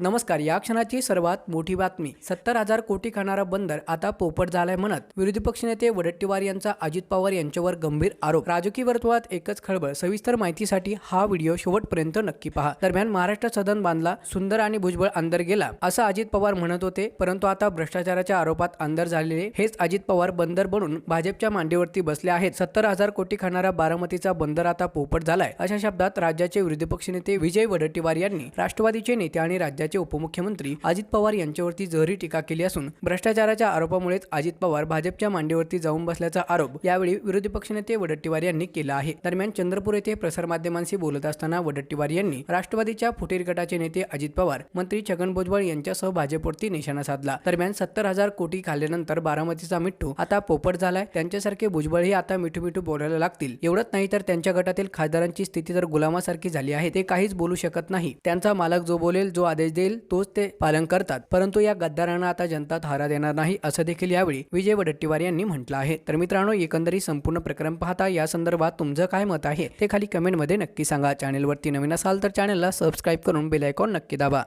नमस्कार या क्षणाची सर्वात मोठी बातमी. सत्तर हजार कोटी खाणारा बंदर आता पोपट झालाय म्हणत विरोधी पक्षनेते वडट्टीवार यांचा अजित पवार यांच्यावर गंभीर आरोप. राजकीय वर्तुळात एकच खळबळ. सविस्तर माहितीसाठी हा व्हिडिओ शेवटपर्यंत नक्की पहा. दरम्यान महाराष्ट्र सदन बांधला सुंदर आणि भुजबळ अंदर गेला असं अजित पवार म्हणत होते परंतु आता भ्रष्टाचाराच्या आरोपात अंदर झालेले हेच अजित पवार बंदर बनून भाजपच्या मांडीवरती बसले आहेत. सत्तर हजार कोटी खाणारा बारामतीचा बंदर आता पोपट झालाय अशा शब्दात राज्याचे विरोधी पक्षनेते विजय वडट्टीवार यांनी राष्ट्रवादीचे नेते आणि राज्य राज्याचे उपमुख्यमंत्री अजित पवार यांच्यावरती जहरी टीका केली असून भ्रष्टाचाराच्या आरोपामुळेच अजित पवार भाजपच्या मांडीवरती जाऊन बसल्याचा आरोप यावेळी विरोधी पक्षनेते वडट्टीवार यांनी केला आहे. दरम्यान चंद्रपूर येथे प्रसारमाध्यमांशी बोलत असताना वडट्टीवार यांनी राष्ट्रवादीच्या फुटीर गटाचे नेते अजित पवार मंत्री छगन भुजबळ यांच्यासह भाजपवरती निशाणा साधला. दरम्यान सत्तर हजार कोटी खाल्ल्यानंतर बारामतीचा मिठ्ठू आता पोपट झालाय. त्यांच्यासारखे भुजबळही आता मिठू मिठू बोलायला लागतील. एवढंच नाही तर त्यांच्या गटातील खासदारांची स्थिती तर गुलामासारखी झाली आहे ते काहीच बोलू शकत नाही. त्यांचा मालक जो बोलेल जो आदेश देईल तोच ते पालन करतात. परंतु या गद्दारांना आता जनता थारा देणार नाही असं देखील यावेळी विजय वडट्टीवार यांनी म्हटलं आहे. तर मित्रांनो एकंदरीत संपूर्ण प्रकरण पाहता या संदर्भात तुमचं काय मत आहे ते खाली कमेंटमध्ये नक्की सांगा. चॅनेलवरती नवीन असाल तर चॅनेलला सबस्क्राईब करून बेल आयकॉन नक्की दाबा.